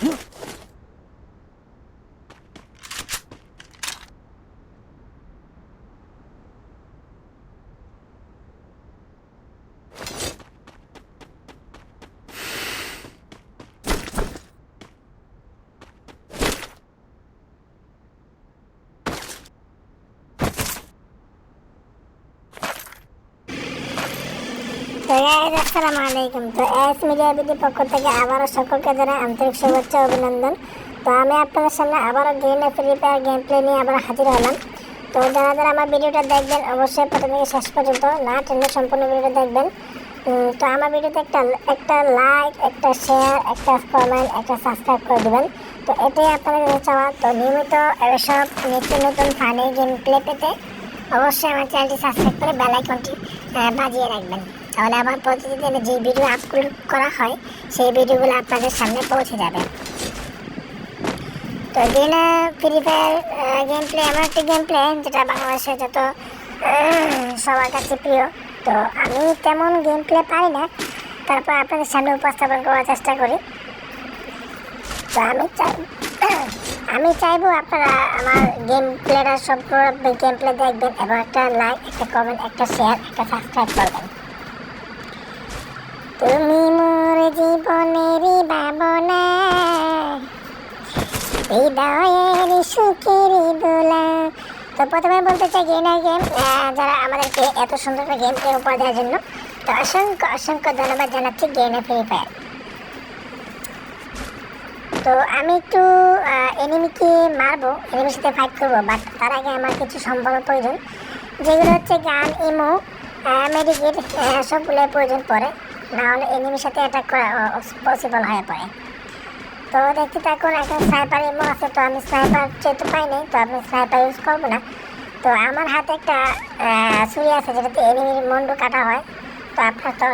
Huh? তো আসসালামু তো এস মিডিয়া বিডি পক্ষ থেকে আবারও সকলকে জানাই আন্তরিক শুভেচ্ছা অভিনন্দন। তো আমি আপনাদের সামনে আবারও game free fire game play নিয়ে আবার হাজির হলাম। তো যারা যারা আমার ভিডিওটা দেখবেন, অবশ্যই প্রথম থেকে শেষ পর্যন্ত না টেনে সম্পূর্ণ ভিডিওটা দেখবেন। তো আমার ভিডিওতে একটা একটা লাইক একটা শেয়ার একটা কমেন্ট একটা সাবস্ক্রাইব করে দেবেন। তো এটাই আপনাদের কাছে চাওয়া। তো নিয়মিত এসব নিত্য নতুন ফানি গেম প্লে পেতে অবশ্যই আমার চ্যানেলটি সাবস্ক্রাইব করে বেল আইকনটি বাজিয়ে রাখবেন। তাহলে আমার প্রতিদিন যে ভিডিও আপলোড করা হয়, সেই ভিডিওগুলো আপনাদের সামনে পৌঁছে যাবে। তো দিন ফ্রি ফায়ার গেম প্লে এমন একটি গেম প্লে যেটা বাংলাদেশে যত সবার কাছে প্রিয়। তো আমি তেমন গেম প্লে পারি না। তারপর আপনাদের সামনে উপস্থাপন করার চেষ্টা করি। তো আমি চাই, আমি চাইব আপনারা আমার গেম প্লেটা সব গেম প্লে দেখবেন এবং একটা লাইক একটা কমেন্ট একটা শেয়ার একটা সাবস্ক্রাইব করবেন। তুমি মোর জীবনেরই ভাবনা। হৃদয়ের সুখের দোলা। তো প্রথমে বলতে চাই গেনার গেম যারা আমাদেরকে এত সুন্দর একটা গেম প্লে উপহার দেওয়ার জন্য, তো অসংখ্য অসংখ্য ধন্যবাদ জানাচ্ছি গেনা ফ্রি ফায়ার তো আমি একটু এনিমিকে মারবো এনিমির সাথে ফাইট করব বাট তার আগে আমার কিছু সম্পর্ক প্রয়োজন। যেগুলো হচ্ছে গান ইমো মেডিকেট সবগুলো প্রয়োজন পড়ে। না হলে এনিমির সাথে অ্যাটাক করা পসিবল হয়ে পড়ে। তো দেখতে থাকুন, এখন স্নাইপার ইমো আছে, তো আমি স্নাইপার যেহেতু পাই নাই, তো আমি স্নাইপার ইউজ করব না। তো আমার হাতে একটা ছুরি আছে, যেটাতে এনিমির মন্ডু কাটা হয়। তো আপনার তো